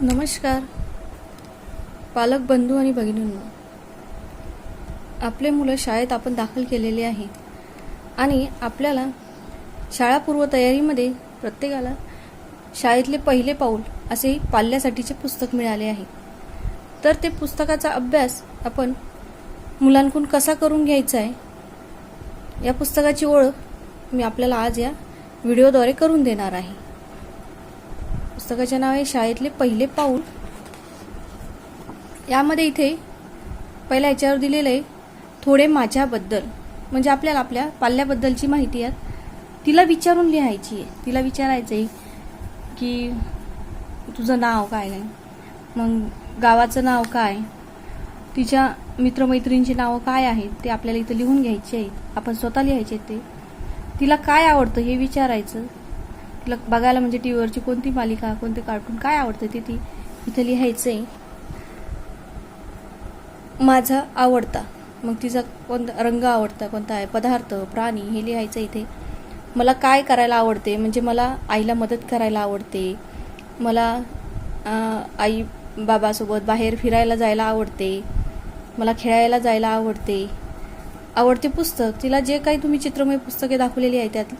नमस्कार. पालक बंधू आणि भगिनींना आपले मुलं शाळेत आपण दाखल केलेले आहे आणि आपल्याला शाळापूर्व तयारीमध्ये प्रत्येकाला शाळेतले पहिले पाऊल असे पाल्यासाठीचे पुस्तक मिळाले आहे. तर ते पुस्तकाचा अभ्यास आपण मुलांकडून कसा करून घ्यायचा आहे या पुस्तकाची ओळख मी आपल्याला आज या व्हिडिओद्वारे करून देणार आहे. पुस्तकाचे नाव आहे शाळेतले पहिले पाऊल. यामध्ये इथे पहिल्या याच्यावर दिलेलं आहे थोडे माझ्याबद्दल. म्हणजे आपल्याला आपल्या पाल्याबद्दलची माहिती आहे. तिला विचारून लिहायची आहे. तिला विचारायचं आहे की तुझं नाव काय आहे? मग गावाचं नाव काय? तिच्या मित्रमैत्रिणींची नावं काय आहेत? ते आपल्याला इथं लिहून घ्यायचे आहेत. आपण स्वतः लिहायचे ते. तिला काय आवडतं हे विचारायचं. तिला बघायला म्हणजे टी व्हीवरची कोणती मालिका कोणते कार्टून काय आवडतं ते ती इथं लिहायचं आहे माझा आवडता मग तिचा कोणता रंग आवडता कोणता आहे पदार्थ प्राणी हे लिहायचं इथे. मला काय करायला आवडते म्हणजे मला आईला मदत करायला आवडते. मला आई बाबासोबत बाहेर फिरायला जायला आवडते. मला खेळायला जायला आवडते. आवडते पुस्तक. तिला जे काही तुम्ही चित्रमय पुस्तके दाखवलेली आहे त्यात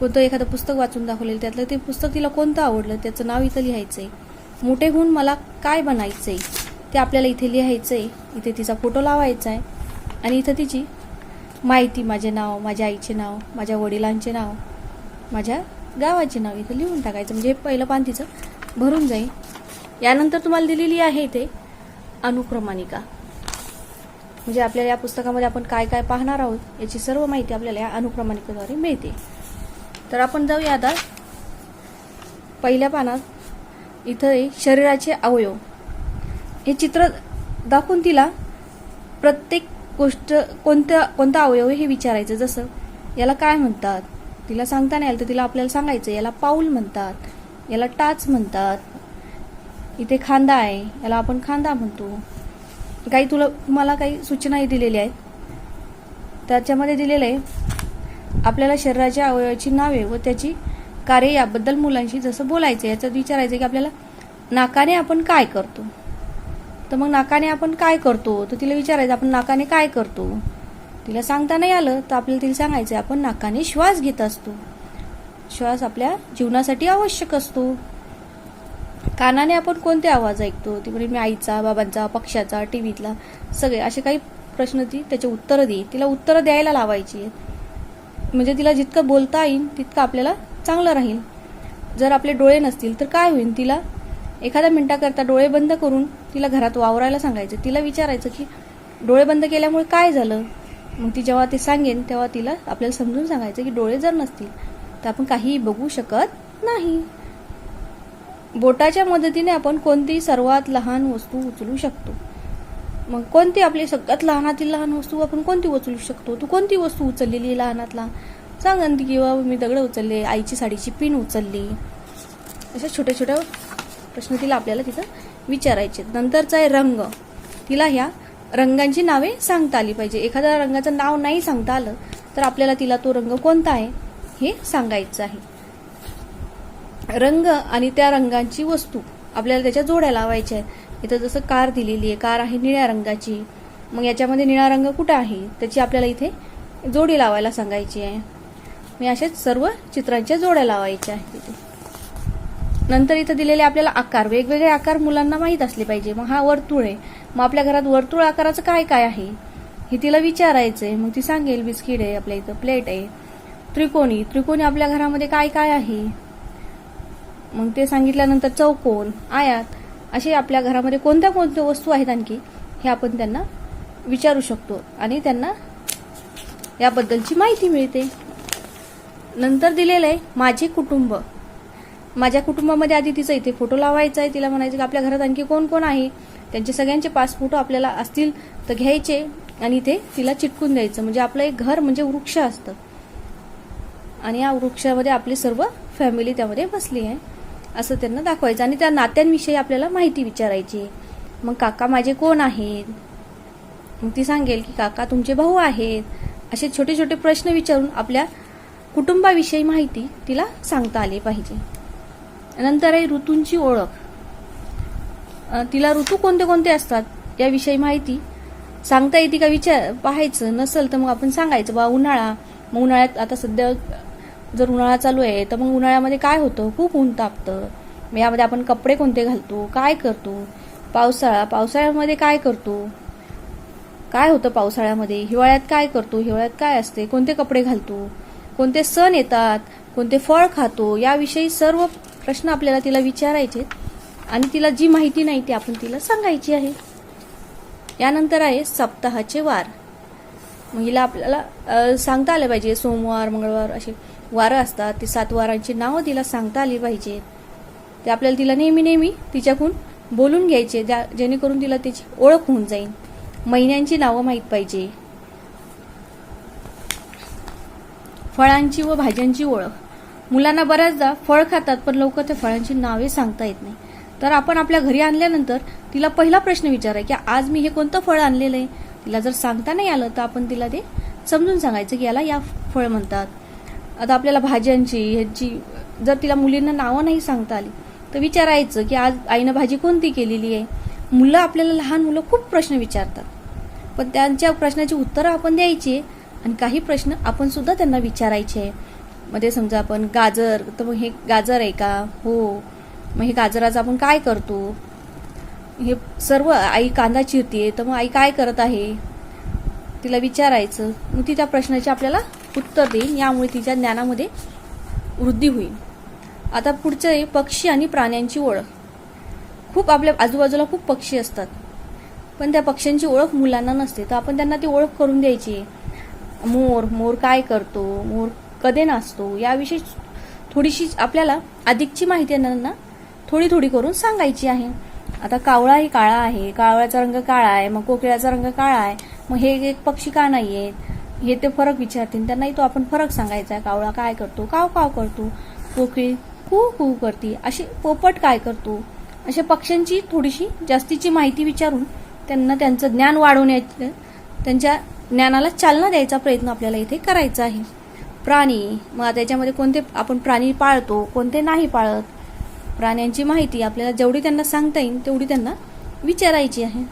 कोणतं एखादं पुस्तक वाचून दाखवलेलं त्यातलं ते पुस्तक तिला कोणतं आवडलं त्याचं नाव इथं लिहायचं आहे मोठे होऊन मला काय बनायचं आहे ते आपल्याला इथे लिहायचं आहे इथे तिचा फोटो लावायचा आहे आणि इथं तिची माहिती माझे नाव माझ्या आईचे नाव माझ्या वडिलांचे नाव माझ्या गावाचे नाव इथं लिहून टाकायचं. म्हणजे पहिलं पान तिचं भरून जाईल. यानंतर तुम्हाला दिलेली आहे इथे अनुक्रमानिका. म्हणजे आपल्याला या पुस्तकामध्ये आपण काय काय पाहणार आहोत याची सर्व माहिती आपल्याला या अनुक्रमानिकेद्वारे मिळते. तर आपण जाऊया आता. पहिल्या पानात इथं शरीराचे अवयव. हे चित्र दाखवून तिला प्रत्येक गोष्ट कोणत्या कोणता अवयव हे विचारायचं. जसं याला काय म्हणतात? तिला सांगता नाही आलं तर तिला आपल्याला सांगायचं याला पाऊल म्हणतात. याला टाच म्हणतात. इथे खांदा आहे. याला आपण खांदा म्हणतो. काही तुला तुम्हाला काही सूचनाही दिलेल्या आहेत. त्याच्यामध्ये दिलेलं आहे आपल्याला शरीराच्या अवयवाची नावे व त्याची कार्य याबद्दल मुलांशी जसं बोलायचं याचं विचारायचं की आपल्याला नाकाने आपण काय करतो? तर मग नाकाने आपण काय करतो? तर तिला विचारायचं आपण नाकाने काय करतो? तिला सांगता नाही आलं तर आपल्याला तिला सांगायचं आपण नाकाने श्वास घेत असतो. श्वास आपल्या जीवनासाठी आवश्यक असतो. कानाने आपण कोणते आवाज ऐकतो? ती म्हणजे मी आईचा बाबांचा पक्षाचा टीव्हीतला सगळे असे काही प्रश्न ती त्याचे उत्तरं दे तिला उत्तरं द्यायला लावायची आहेत. म्हणजे तिला जितकं बोलता येईल तितकं आपल्याला चांगलं राहील. जर आपले डोळे नसतील तर काय होईल? तिला एखाद्या मिनिटाकरता डोळे बंद करून तिला घरात वावरायला सांगायचं. तिला विचारायचं की डोळे बंद केल्यामुळे काय झालं? मग ती जेव्हा ते सांगेन तेव्हा तिला आपल्याला समजून सांगायचं की डोळे जर नसतील तर आपण काहीही बघू शकत नाही. बोटाच्या मदतीने आपण कोणतीही सर्वात लहान वस्तू उचलू शकतो. मग कोणती आपली सगळ्यात लहानातील लहान वस्तू आपण कोणती उचलू शकतो? तू कोणती वस्तू उचललेली आहे लहानात लहान सांग ना ती किंवा मी दगड उचलले आईची साडीची पिन उचलली. अशा छोट्या छोट्या प्रश्न तिला आपल्याला तिथं विचारायचे नंतरचा आहे रंग. तिला ह्या रंगांची नावे सांगता आली पाहिजे. एखाद्या रंगाचं नाव नाही सांगता आलं तर आपल्याला तिला तो रंग कोणता आहे हे सांगायचं आहे. रंग आणि त्या रंगांची वस्तू आपल्याला त्याच्या जोड्या लावायच्या आहेत. इथं जसं कार दिलेली आहे कार आहे निळ्या रंगाची. मग याच्यामध्ये निळा रंग कुठं आहे? त्याची आपल्याला इथे जोडी लावायला सांगायची आहे. मी अशाच सर्व चित्रांच्या जोड्या लावायच्या आहेत इथे. नंतर इथं दिलेले आपल्याला आकार. वेगवेगळे आकार मुलांना माहीत असले पाहिजे. मग हा वर्तुळ आहे. मग आपल्या घरात वर्तुळ आकाराचं काय काय आहे? हे तिला विचारायचं आहे मग ती सांगेल बिस्किट आहे आपल्या इथं प्लेट आहे. त्रिकोणी. त्रिकोणी आपल्या घरामध्ये काय काय आहे? मग ते सांगितल्यानंतर चौकोन आयात. असे आपल्या घरामध्ये कोणत्या कोणत्या वस्तू आहेत आणखी हे आपण त्यांना विचारू शकतो आणि त्यांना याबद्दलची माहिती मिळते. नंतर दिलेलं आहे माझे कुटुंब. माझ्या कुटुंबामध्ये आधी तिचा इथे फोटो लावायचा आहे तिला म्हणायचं की आपल्या घरात आणखी कोण कोण आहे? त्यांचे सगळ्यांचे पाच फोटो आपल्याला असतील तर घ्यायचे आणि इथे तिला चिटकून द्यायचं. म्हणजे आपलं एक घर म्हणजे वृक्ष असतं. आणि या वृक्षामध्ये आपली सर्व फॅमिली त्यामध्ये बसली आहे. असं त्यांना दाखवायचं. आणि त्या नात्यांविषयी आपल्याला माहिती विचारायची. मग काका माझे कोण आहेत? मग ती सांगेल की काका तुमचे भाऊ आहेत. असे छोटे छोटे प्रश्न विचारून आपल्या कुटुंबाविषयी माहिती तिला सांगता आली पाहिजे. नंतर आहे ऋतूंची ओळख. तिला ऋतू कोणते कोणते असतात याविषयी माहिती सांगता येते का विचार पाहायचं नसेल तर मग आपण सांगायचं बा उन्हाळा. मग उन्हाळ्यात आता सध्या जर उन्हाळा चालू आहे तर मग उन्हाळ्यामध्ये काय होतं? खूप ऊन तापतं. मग यामध्ये आपण कपडे कोणते घालतो? काय करतो? पावसाळा पावसाळ्यामध्ये काय करतो? काय होतं पावसाळ्यामध्ये? हिवाळ्यात काय करतो? हिवाळ्यात काय असते? कोणते कपडे घालतो? कोणते सण येतात? कोणते फळ खातो? याविषयी सर्व प्रश्न आपल्याला तिला विचारायचे आणि तिला जी माहिती नाही ती आपण तिला सांगायची आहे. यानंतर आहे सप्ताहाचे वार. मग हिला आपल्याला सांगता आलं पाहिजे सोमवार मंगळवार असे. वारं असतात ते सात वारांची नावं तिला सांगता आली पाहिजेत ते आपल्याला तिला नेहमी नेहमी तिच्याकडून बोलून घ्यायचे ज्या जेणेकरून तिला त्याची ओळख होऊन जाईल. महिन्यांची नावं माहीत पाहिजे. फळांची व भाज्यांची ओळख. मुलांना बऱ्याचदा फळ खातात पण लवकर त्या फळांची नावे सांगता येत नाही. तर आपण आपल्या घरी आणल्यानंतर तिला पहिला प्रश्न विचाराय की आज मी हे कोणतं फळ आणलेलं आहे? तिला जर सांगता नाही आलं तर आपण तिला ते समजून सांगायचं की याला या फळ म्हणतात. आता आपल्याला भाज्यांची ह्याची जर तिला मुलींना नावं नाही सांगता आली तर विचारायचं की आज आईनं भाजी कोणती केलेली आहे? मुलं आपल्याला लहान मुलं खूप प्रश्न विचारतात. पण त्यांच्या प्रश्नाची उत्तरं आपण द्यायची आणि काही प्रश्न आपण सुद्धा त्यांना विचारायचे मध्ये समजा आपण गाजर तर मग हे गाजर आहे का? हो. मग हे गाजराचं आपण काय करतो? हे सर्व आई कांदा चिरते तर मग आई काय करत आहे? तिला विचारायचं. मग ती त्या प्रश्नाची आपल्याला उत्तर देईल यामुळे तिच्या ज्ञानामध्ये वृद्धी होईल. आता पुढचं आहे पक्षी आणि प्राण्यांची ओळख. खूप आपल्या आजूबाजूला खूप पक्षी असतात. पण त्या पक्ष्यांची ओळख मुलांना नसते. तर आपण त्यांना ती ओळख करून द्यायची. आहे मोर मोर काय करतो? मोर कधी नाचतो? याविषयी थोडीशी आपल्याला अधिकची माहिती त्यांना थोडी थोडी करून सांगायची आहे. आता कावळा ही काळा आहे. कावळ्याचा रंग काळा आहे. मग कोकिळाचा रंग काळा आहे. मग हे एक पक्षी का नाही आहेत हे ते फरक विचारतील. त्यांनाही तो आपण फरक सांगायचा आहे. कावळा काय करतो? काव काव करतो. कोकिळ कू कू करते. असे पोपट काय करतो? अशा पक्ष्यांची थोडीशी जास्तीची माहिती विचारून त्यांना त्यांचं ज्ञान वाढवण्याचं त्यांच्या ज्ञानाला चालना द्यायचा प्रयत्न आपल्याला इथे करायचा आहे. प्राणी मग त्याच्यामध्ये कोणते आपण प्राणी पाळतो कोणते नाही पाळत? प्राण्यांची माहिती आपल्याला जेवढी त्यांना सांगता येईल तेवढी त्यांना विचारायची आहे.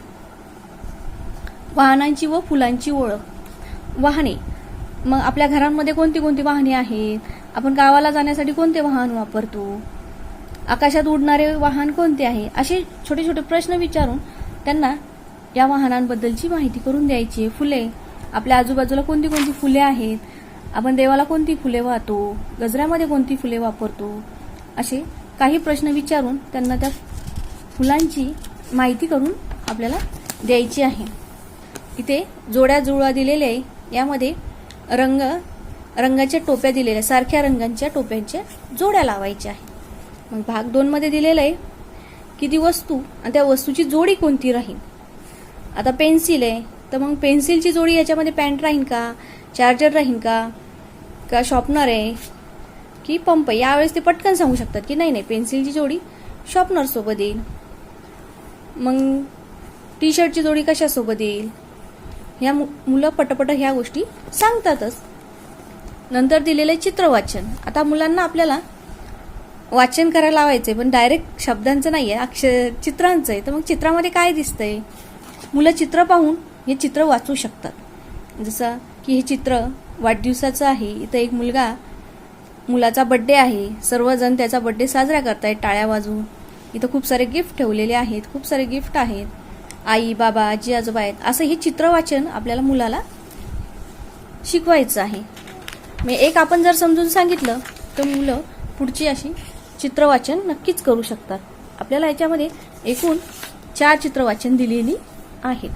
वाहनांची व फुलांची ओळख. वाहने. मग आपल्या घरांमध्ये कोणती कोणती वाहने आहेत? आपण गावाला जाण्यासाठी कोणते वाहन वापरतो? आकाशात उडणारे वाहन कोणते आहे? असे छोटे छोटे प्रश्न विचारून त्यांना या वाहनांबद्दलची माहिती करून द्यायची. फुले. आपल्या आजूबाजूला कोणती कोणती फुले आहेत? आपण देवाला कोणती फुले वाहतो? गजऱ्यामध्ये कोणती फुले वापरतो? असे काही प्रश्न विचारून त्यांना त्या फुलांची माहिती करून आपल्याला द्यायची आहे. इथे जोड्या जुळवा दिलेले आहे. यामध्ये रंग रंगाच्या टोप्या दिलेल्या सारख्या रंगांच्या टोप्यांच्या जोड्या लावायच्या आहे मग भाग दोनमध्ये दिलेलं आहे की ती वस्तू आणि त्या वस्तूची जोडी कोणती राहील? आता पेन्सिल आहे. तर मग पेन्सिलची जोडी याच्यामध्ये पॅन्ट राहीन का? चार्जर राहीन का? का शॉपनर आहे? की पंप आहे? यावेळेस ते पटकन सांगू शकतात की नाही नाही पेन्सिलची जोडी शॉपनरसोबत येईल. मग टी शर्टची जोडी कशासोबत येईल? ह्या मु- मुलं पटपट ह्या गोष्टी सांगतातच. नंतर दिलेलं आहे चित्रवाचन. आता मुलांना आपल्याला वाचन करायला लावायचंय पण डायरेक्ट शब्दांचं नाही आहे अक्षर चित्रांचं आहे. तर मग चित्रामध्ये काय दिसतंय? मुलं चित्र पाहून हे चित्र वाचू शकतात. जसं की हे चित्र वाढदिवसाचं आहे. इथं एक मुलगा मुलाचा बड्डे आहे. सर्वजण त्याचा बड्डे साजरा करतायत टाळ्या वाजवून. इथं खूप सारे गिफ्ट ठेवलेले आहेत खूप सारे गिफ्ट आहेत. आई बाबा आजी आजोबा आहेत. असं हे चित्रवाचन आपल्याला मुलाला शिकवायचं आहे. मग एक आपण जर समजून सांगितलं तर मुलं पुढची अशी चित्रवाचन नक्कीच करू शकतात. आपल्याला याच्यामध्ये एकूण चार चित्रवाचन दिलेली आहेत.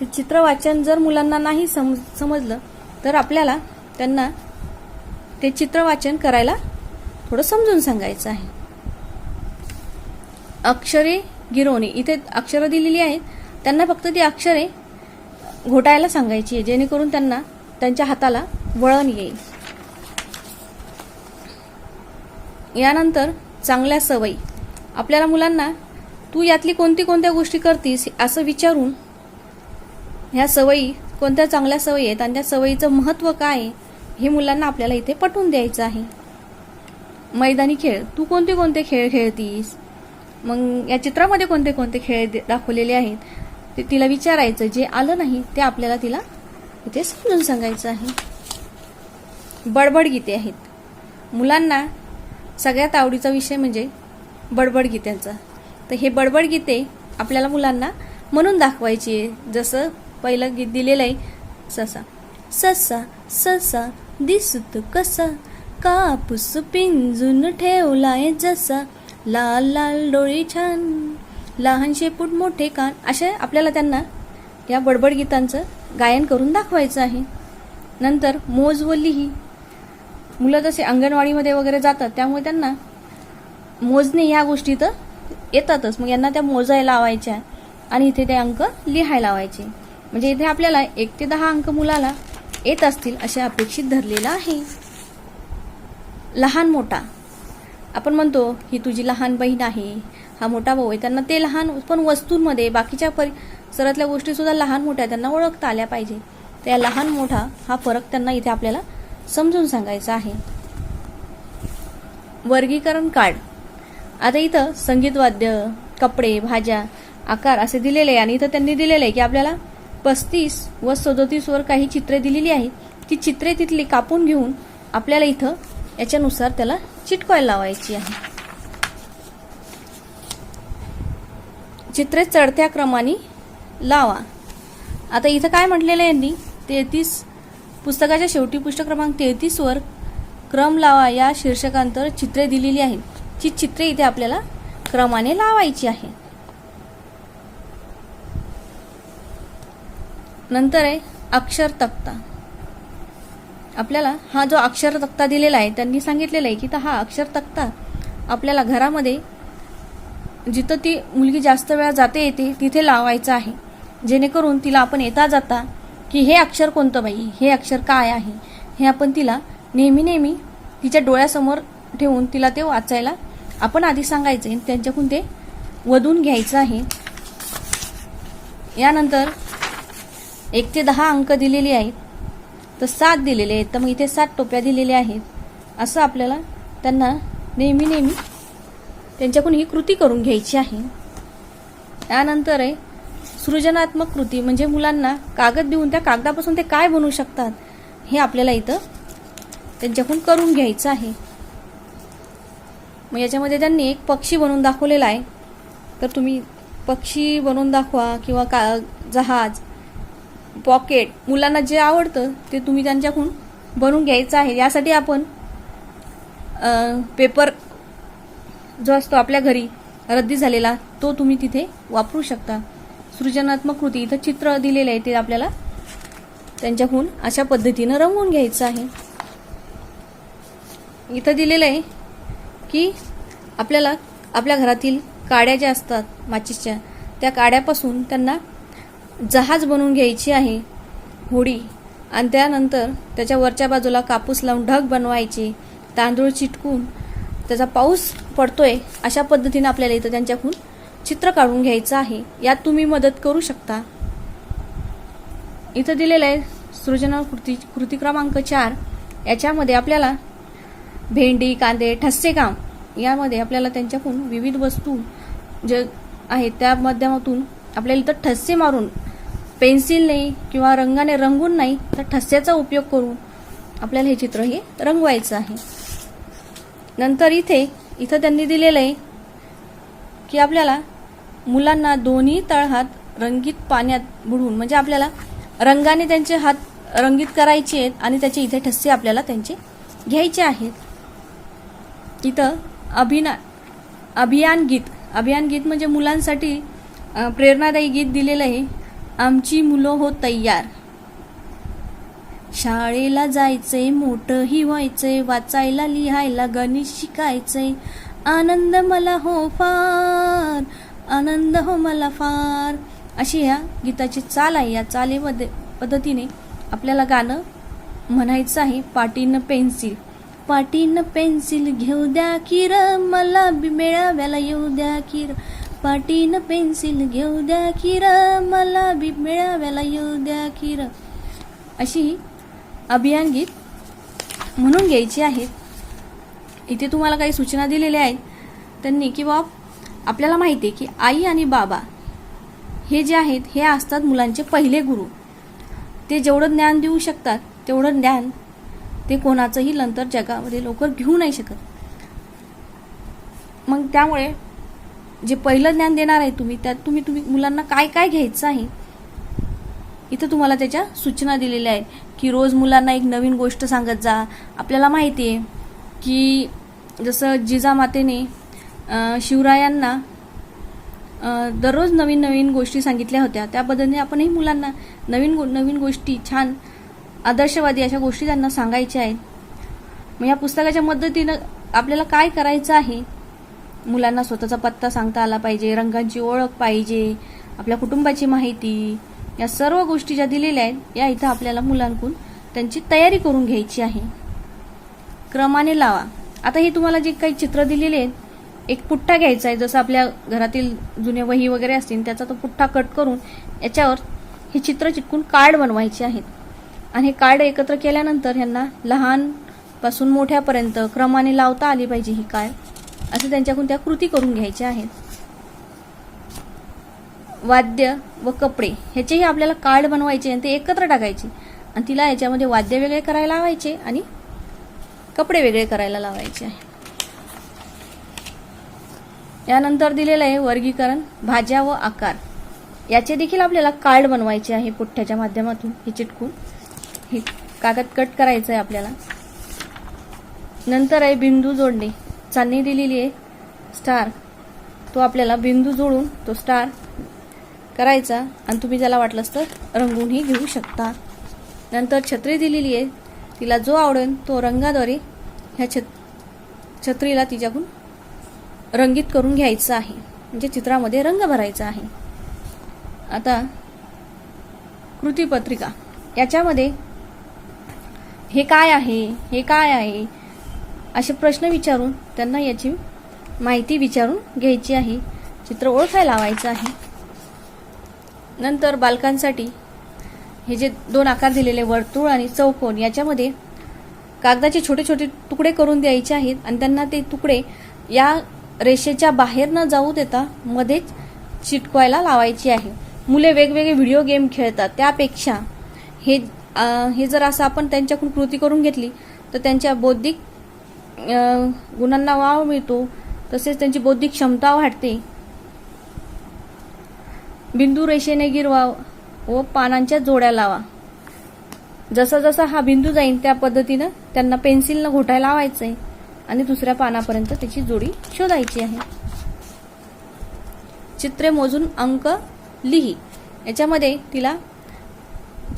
ते चित्रवाचन जर मुलांना नाही समज समजलं तर आपल्याला त्यांना ते चित्रवाचन करायला थोडं समजून सांगायचं आहे. अक्षरे गिरवणे. इथे अक्षरं दिलेली आहेत. त्यांना फक्त ती अक्षरे घोटायला सांगायची आहे जेणेकरून त्यांना त्यांच्या हाताला वळण येईल. यानंतर चांगल्या सवयी. आपल्याला मुलांना तू यातली कोणती कोणत्या गोष्टी करतीस असं विचारून ह्या सवयी कोणत्या चांगल्या सवयी आहेत आणि त्या सवयीचं महत्त्व काय आहे हे मुलांना आपल्याला इथे पटवून द्यायचं आहे. मैदानी खेळ. तू कोणते कोणते खेळ खेळतीस? मग या चित्रामध्ये कोणते कोणते खेळ दे- दाखवलेले आहेत? ते तिला विचारायचं जे आलं नाही ते आपल्याला तिला इथे समजून सांगायचं आहे. बडबड गीते आहेत. मुलांना सगळ्यात आवडीचा विषय म्हणजे बडबड गीत्यांचा. तर हे बडबड गीते आपल्याला मुलांना म्हणून दाखवायची आहे. जसं पहिलं गीत दिलेलं आहे ससा. ससा ससा दिसत कसा? कापूस पिंजून ठेवलाय जसा. लाल लाल डोळी छान लहान शेपूट मोठे कान. असे आपल्याला त्यांना या बडबड गीतांचं गायन करून दाखवायचं आहे. नंतर मोज व लिही. मुलं तसे अंगणवाडीमध्ये वगैरे जातात त्यामुळे त्यांना मोजणे ह्या गोष्टी तर येतातच. मग यांना त्या मोजायला लावायच्या आणि इथे ते अंक लिहायला लावायचे. म्हणजे इथे आपल्याला एक ते दहा अंक मुलाला येत असतील असे अपेक्षित धरलेलं आहे. लहान मोठा. आपण म्हणतो ही तुझी लहान बहीण आहे. हा मोठा भाऊ आहे. त्यांना ते लहान पण वस्तूंमध्ये बाकीच्या परिसरातल्या गोष्टी सुद्धा लहान मोठ्या त्यांना ओळखता आल्या पाहिजे. त्या लहान मोठा हा फरक त्यांना इथे आपल्याला समजून सांगायचा आहे. वर्गीकरण कार्ड. आता इथं संगीत वाद्य कपडे भाज्या आकार असे दिलेले आहे. आणि इथं त्यांनी दिलेले आहे की आपल्याला पस्तीस व सदोतीसवर काही चित्रे दिलेली आहेत. ती चित्रे तिथली कापून घेऊन आपल्याला इथं याच्यानुसार त्याला चिटकॉय लावायची आहे. चित्रे चढत्या क्रमाने लावा. आता इथं काय म्हटलेलं आहे यांनी? तेहतीस पुस्तकाच्या शेवटी पृष्ठ क्रमांक तेहतीसवर क्रम लावा या शीर्षकांतर चित्रे दिलेली आहेत. जी चित्रे इथे आपल्याला क्रमाने लावायची आहे. नंतर आहे अक्षर तक्ता. आपल्याला हा जो अक्षर तक्ता दिलेला आहे त्यांनी सांगितलेला आहे की तर हा अक्षर तक्ता आपल्याला घरामध्ये जिथं ती मुलगी जास्त वेळा जाते येते तिथे लावायचं आहे. जेणेकरून तिला आपण येता जाता की हे अक्षर कोणतं बाई? हे अक्षर काय आहे? हे आपण तिला नेहमी नेहमी तिच्या डोळ्यासमोर ठेवून तिला ते वाचायला आपण आधी सांगायचं त्यांच्याकडून ते वधून घ्यायचं आहे. यानंतर एक ते दहा अंक दिलेली आहेत. तर सात दिलेले आहेत तर मग इथे सात टोप्या दिलेल्या आहेत. असं आपल्याला त्यांना नेहमी नेहमी त्यांच्याकडून ही कृती करून घ्यायची आहे. त्यानंतर आहे सृजनात्मक कृती म्हणजे मुलांना कागद देऊन त्या कागदापासून ते काय बनवू शकतात हे आपल्याला इथं त्यांच्याकडून करून घ्यायचं आहे. मग याच्यामध्ये त्यांनी एक पक्षी बनवून दाखवलेला आहे. तर तुम्ही पक्षी बनवून दाखवा किंवा का जहाज पॉकेट मुलांना जे आवडतं ते तुम्ही त्यांच्याकडून बनवून घ्यायचं आहे. यासाठी आपण पेपर जो असतो आपल्या घरी रद्दी झालेला तो तुम्ही तिथे वापरू शकता. सृजनात्मक कृती इथं चित्र दिलेलं आहे ते आपल्याला त्यांच्याकडून अशा पद्धतीनं रंगवून घ्यायचं आहे. इथं दिलेलं आहे की आपल्याला आपल्या घरातील काड्या ज्या असतात माचीसच्या त्या काड्यापासून त्यांना जहाज बनवून घ्यायची आहे होडी. आणि त्यानंतर त्याच्या वरच्या बाजूला कापूस लावून ढग बनवायचे तांदूळ चिटकून त्याचा पाऊस पडतोय अशा पद्धतीने आपल्याला इथं त्यांच्याकडून चित्र काढून घ्यायचं आहे. यात तुम्ही मदत करू शकता. इथं दिलेलं आहे सृजना कृती कृती क्रमांक चार. याच्यामध्ये आपल्याला भेंडी कांदे ठस्से काम यामध्ये आपल्याला त्यांच्याकडून विविध वस्तू जे आहेत त्या माध्यमातून आपल्याला इथं ठस्से मारून पेन्सिलने किंवा रंगाने रंगून नाही तर ठस्स्याचा उपयोग करून आपल्याला हे चित्र हे रंगवायचं आहे. नंतर इथे इथं त्यांनी दिलेलं आहे की आपल्याला मुलांना दोन्ही तळहात रंगीत पाण्यात बुडवून म्हणजे आपल्याला रंगाने त्यांचे हात रंगीत करायचे आहेत आणि त्याचे इथे ठस्से आपल्याला त्यांचे घ्यायचे आहेत. इथं अभिना अभियान गीत अभियान गीत म्हणजे मुलांसाठी प्रेरणादायी गीत दिलेलं आहे. आमची मुलं हो तयार. शाळेला जायचंय मोठंही व्हायचंय वाचायला लिहायला गणित शिकायचंय. आनंद मला हो फार आनंद हो मला फार. अशी ह्या गीताची चाल आहे. या चालेमध्ये पद्धतीने आपल्याला गाणं म्हणायचं आहे पाटीनं पेन्सिल. पाटीनं पेन्सिल घेऊ द्या किर मला मेळाव्याला येऊ द्या किर पाटीनं पेन्सिल घेऊ द्या किर मला बी मेळाव्याला येऊ द्या किर अशी अभियांगीत अभियान गीत म्हणून घ्यायची आहेत इथे तुम्हाला काही सूचना दिलेल्या आहेत. त्यांनी की बा आपल्याला माहिती आहे की आई आणि बाबा हे जे आहेत हे असतात मुलांचे पहिले गुरु. ते जेवढं ज्ञान देऊ शकतात तेवढं ज्ञान ते कोणाचंही नंतर जगामध्ये लवकर घेऊ नाही शकत. मग त्यामुळे जे पहिलं ज्ञान देणार आहे तुम्ही त्यात तुम्ही तुम्ही मुलांना काय काय घ्यायचं आहे? इथं तुम्हाला त्याच्या सूचना दिलेल्या आहेत की रोज मुलांना एक नवीन गोष्ट सांगत जा. आपल्याला माहिती आहे की जसं जिजामातेने शिवरायांना दररोज नवीन नवीन गोष्टी सांगितल्या होत्या. त्या आपणही मुलांना नवीन गो नवीन गोष्टी छान आदर्शवादी अशा गोष्टी त्यांना सांगायच्या आहेत. मग या पुस्तकाच्या मदतीनं आपल्याला काय करायचं आहे? मुलांना स्वतःचा पत्ता सांगता आला पाहिजे रंगांची ओळख पाहिजे आपल्या कुटुंबाची माहिती या सर्व गोष्टी ज्या दिलेल्या आहेत या इथं आपल्याला मुलांकडून त्यांची तयारी करून घ्यायची आहे. क्रमाने लावा. आता हे तुम्हाला जे काही चित्र दिलेले आहेत एक पुठ्ठा घ्यायचा आहे. जसं आपल्या घरातील जुने वही वगैरे असतील त्याचा तो पुठ्ठा कट करून याच्यावर हे चित्र चिटकून कार्ड बनवायचे आहेत. आणि हे कार्ड एकत्र केल्यानंतर ह्यांना लहानपासून मोठ्यापर्यंत क्रमाने लावता आली पाहिजे ही कार्ड. असं त्यांच्याकडून त्या कृती करून घ्यायच्या आहेत. वाद्य व कपडे ह्याचेही आपल्याला कार्ड बनवायचे आणि ते एकत्र टाकायचे. आणि तिला याच्यामध्ये वाद्य वेगळे करायला लावायचे आणि कपडे वेगळे करायला लावायचे. आहे यानंतर दिलेलं आहे वर्गीकरण भाज्या व आकार. याचे देखील आपल्याला कार्ड बनवायचे आहे पुठ्ठ्याच्या माध्यमातून. हे चिटकून हे कागद कट करायचं आहे आपल्याला. नंतर आहे बिंदू जोडणे. चालणी दिलेली आहे. स्टार तो आपल्याला बिंदू जोडून तो स्टार करायचा आणि तुम्ही ज्याला वाटलंच तर रंगवूनही घेऊ शकता. नंतर छत्री दिलेली आहे. तिला जो आवडेल तो रंगाद्वारे ह्या छत छत्रीला तिच्याकडून रंगीत करून घ्यायचं आहे. म्हणजे चित्रामध्ये रंग भरायचा आहे. आता कृतीपत्रिका याच्यामध्ये हे काय आहे? हे काय आहे? असे प्रश्न विचारून त्यांना याची माहिती विचारून घ्यायची आहे. चित्र ओळखायला लावायचं आहे. नंतर बालकांसाठी हे जे दोन आकार दिलेले वर्तुळ आणि चौकोन याच्यामध्ये कागदाचे छोटे छोटे तुकडे करून द्यायचे आहेत आणि त्यांना ते तुकडे या रेषेच्या बाहेर न जाऊ देता मध्येच चिटकवायला लावायची आहे. मुले वेगवेगळे व्हिडिओ गेम खेळतात. त्यापेक्षा हे आ, हे जर असं आपण त्यांच्याकडून कृती करून घेतली तर त्यांच्या बौद्धिक गुणांना वाव मिळतो तसेच त्यांची बौद्धिक क्षमता वाढते. बिंदू रेषेने गिरवा व पानांच्या जोड्या लावा. जसा जसा हा बिंदू जाईल त्या पद्धतीनं त्यांना पेन्सिलनं घोटायला लावायचं आहे आणि दुसऱ्या पानापर्यंत त्याची जोडी शोधायची आहे. चित्रे मोजून अंक लिही. याच्यामध्ये तिला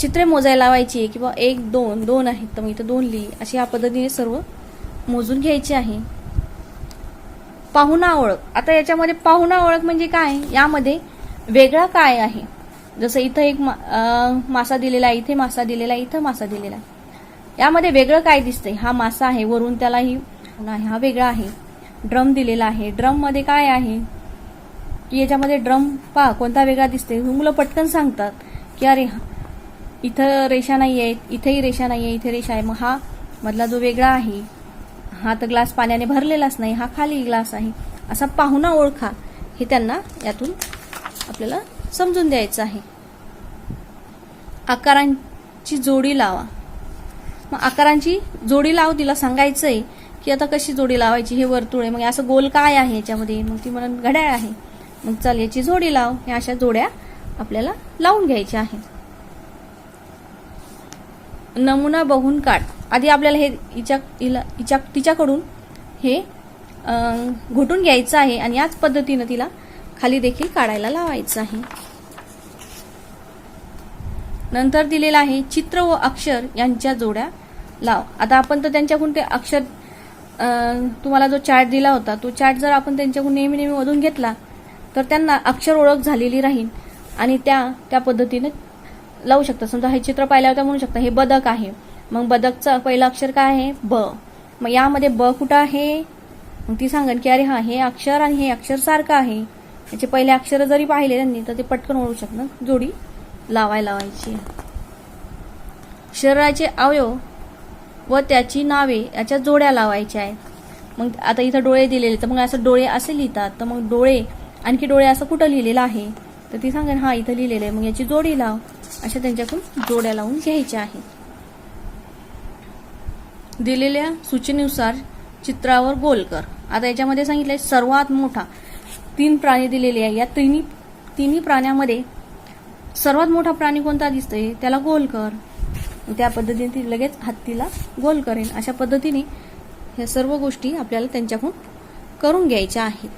चित्रे मोजायला लावायची आहे किंवा एक दोन दोन आहेत तर मग इथं दोन लिही. अशी या पद्धतीने सर्व मोजून घ्यायची आहे. पाहुणा ओळख. आता याच्यामध्ये पाहुणा ओळख म्हणजे काय? यामध्ये वेगळा काय आहे? जसं इथं एक मा- मासा दिलेला आहे इथे मासा दिलेला आहे इथं मासा दिलेला आहे. यामध्ये वेगळं काय दिसतंय? हा मासा आहे वरून त्यालाही नाही हा वेगळा आहे. ड्रम दिलेला आहे. ड्रममध्ये काय आहे? की याच्यामध्ये ड्रम पा कोणता वेगळा दिसते मुलं पटकन सांगतात की अरे हा, इथं रेषा नाही आहे इथेही रेषा नाही आहे इथे रेषा आहे. मग हा मधला जो वेगळा आहे हा तर ग्लास पाण्याने भरलेलाच नाही हा खाली ग्लास आहे. असा पाहुणा ओळखा. हे त्यांना यातून आपल्याला समजून द्यायचं आहे. आकारांची जोडी लावा. मग आकारांची जोडी लाव तिला सांगायचं आहे की आता कशी जोडी लावायची हे वर्तुळ आहे. मग असं गोल काय आहे याच्यामध्ये? मग ती म्हणून घड्याळ आहे. मग चल याची जोडी लाव. ह्या अशा जोड्या आपल्याला लावून घ्यायच्या आहेत. नमुना बघून काढ. आधी आपल्याला हे हिच्या हिला हिच्या तिच्याकडून हे घोटून घ्यायचं आहे आणि याच पद्धतीनं तिला खाली देखील काढायला लावायचं आहे. नंतर दिलेलं आहे चित्र व अक्षर यांच्या जोड्या लाव. आता आपण तर त्यांच्याकडून ते अक्षर तुम्हाला जो चार्ट दिला होता तो चार्ट जर आपण त्यांच्याकडून नेहमी नेहमी मधून घेतला तर त्यांना अक्षर ओळख झालेली राहील आणि त्या त्या पद्धतीनं लावू शकतात समजा हे चित्र पाहिल्यावर म्हणू शकता. हे बदक आहे. मग बदकचं पहिलं अक्षर काय आहे? ब. मग यामध्ये ब कुठं आहे? मग ती सांगेन की अरे हा हे अक्षर आणि हे अक्षर सारखं आहे. याचे पहिले अक्षर जरी पाहिले त्यांनी तर ते पटकन ओळखू शकणार जोडी लावाय लावायची. शरीराचे अवयव व त्याची नावे याच्या जोड्या लावायच्या आहेत. मग आता इथं डोळे दिलेले तर मग असं डोळे असे लिहितात. तर मग डोळे आणखी डोळे असं कुठं लिहिलेलं आहे? तर ती सांगेन हा इथं लिहिलेलं आहे. मग याची जोडी लाव. अशा त्यांच्याकडून जोड्या लावून घ्यायच्या आहेत. दिलेल्या सूचनेनुसार चित्रावर गोल कर. आता याच्यामध्ये सांगितलंय सर्वात मोठा तीन प्राणी दिलेले आहे. या तिन्ही तिन्ही प्राण्यामध्ये सर्वात मोठा प्राणी कोणता दिसतोय? त्याला गोल कर. त्या पद्धतीने ती लगेच हत्तीला गोल करेन. अशा पद्धतीने ह्या सर्व गोष्टी आपल्याला त्यांच्याकडून करून घ्यायच्या आहेत.